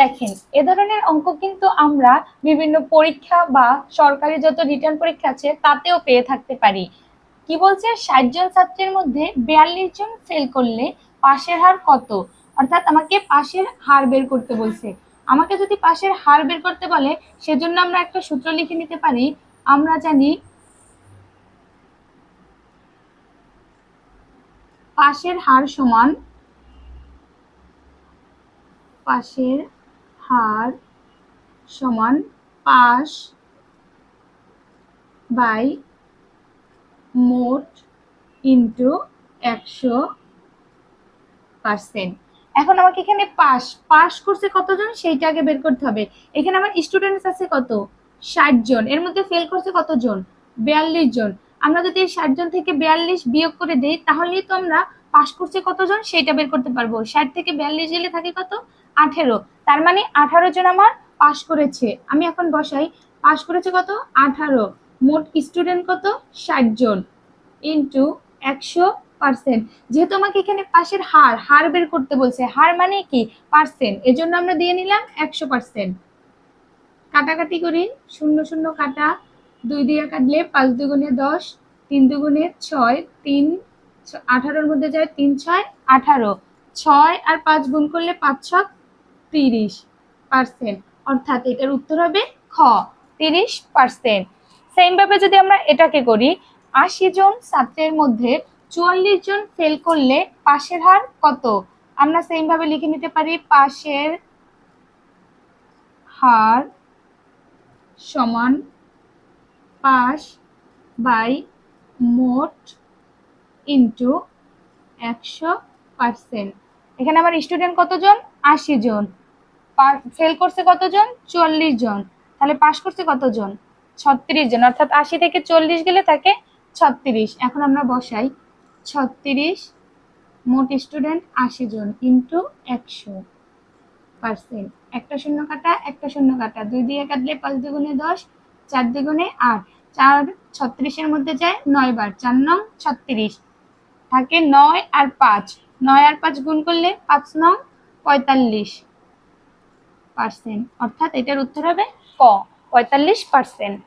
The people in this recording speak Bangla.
দেখেন, এ ধরনের অঙ্ক কিন্তু আমরা বিভিন্ন পরীক্ষা বা সরকারি যত রিটার্ন পরীক্ষা আছে, তাতেও পেয়ে থাকতে পারি। কি বলছে? ষাট জন ছাত্রের মধ্যে বিয়াল্লিশ জন ফেল করলে পাশের হার কত? অর্থাৎ আমাকে পাশের হার বের করতে বলছে। আমাকে যদি পাশের হার বের করতে বলে, সেজন্য আমরা একটা সূত্র লিখে নিতে পারি। আমরা জানি পাশের হার সমান পাশের হার সমান পাশ বাই মোট ইন্টু একশো পার্সেন্ট। এখন আমাকে এখানে পাস পাস করছে কতজন? সেইটা আগে বের করতে হবে। এখানে আমার স্টুডেন্টস আছে কত? ষাট জন। এর মধ্যে ফেল করছে কতজন? বিয়াল্লিশ জন। আমরা যদি ষাট জন থেকে বিয়াল্লিশ বিয়োগ করে দিই, তাহলেই তো আমরা পাস করছে কতজন? সেইটা বের করতে পারব। ষাট থেকে বিয়াল্লিশ গেলে থাকে কত? আঠেরো। তার মানে আঠারো জন আমার পাস করেছে। আমি এখন বসাই পাস করেছে কত? আঠারো। মোট স্টুডেন্ট কত? ষাট জন। ইন্টু একশো পার্সেন্ট যেহেতু আমাকে এখানে পাশের হার হার বের করতে বলছে, হার মানে কি? পার্সেন্ট এজন্য আমরা দিয়ে নিলাম একশো পার্সেন্ট কাটাকাটি করি, শূন্য শূন্য কাটা। দুই দিয়ে কাটলে পাঁচ দুগুণে দশ, তিন দুগুণে ছয়, তিন আঠারোর মধ্যে যায় তিন, ছয়, আঠারো। ছয় আর পাঁচ গুণ করলে পাঁচ ছ তিরিশ পার্সেন্ট। অর্থাৎ এটার উত্তর হবে খ, তিরিশ পার্সেন্ট। সেমভাবে যদি আমরা এটাকে করি, আশি জন ছাত্রের মধ্যে চুয়াল্লিশ জন ফেল করলে পাশের হার কত? আমরা সেমভাবে লিখে নিতে পারি, পাশের হার সমান পাশ বাই মোট ইন্টু একশো পার্সেন্ট এখানে আমার স্টুডেন্ট কতজন? আশি জন। ফেল করছে কতজন? চল্লিশ জন। তাহলে পাশ করছে কতজন? ছত্রিশ জন। অর্থাৎ আশি থেকে চল্লিশ গেলে থাকে ছত্রিশ। এখন আমরা বসাই। ছত্রিশ মোট স্টুডেন্ট আশি জন ইন্টু একশো পার্সেন্ট একটা শূন্য কাটা, একটা শূন্য কাটা। দুই দিয়ে কাটলে পাঁচ দুগুণে দশ, চার দুগুণে আট। চার ছত্রিশের মধ্যে যায়, নয় বার। চার নং ছত্রিশ। থাকে নয় আর পাঁচ। নয় আর পাঁচ গুণ করলে পাঁচ নং পঁয়তাল্লিশ পার্সেন্ট অর্থাৎ এটার উত্তর হবে ক। পঁয়তাল্লিশ পার্সেন্ট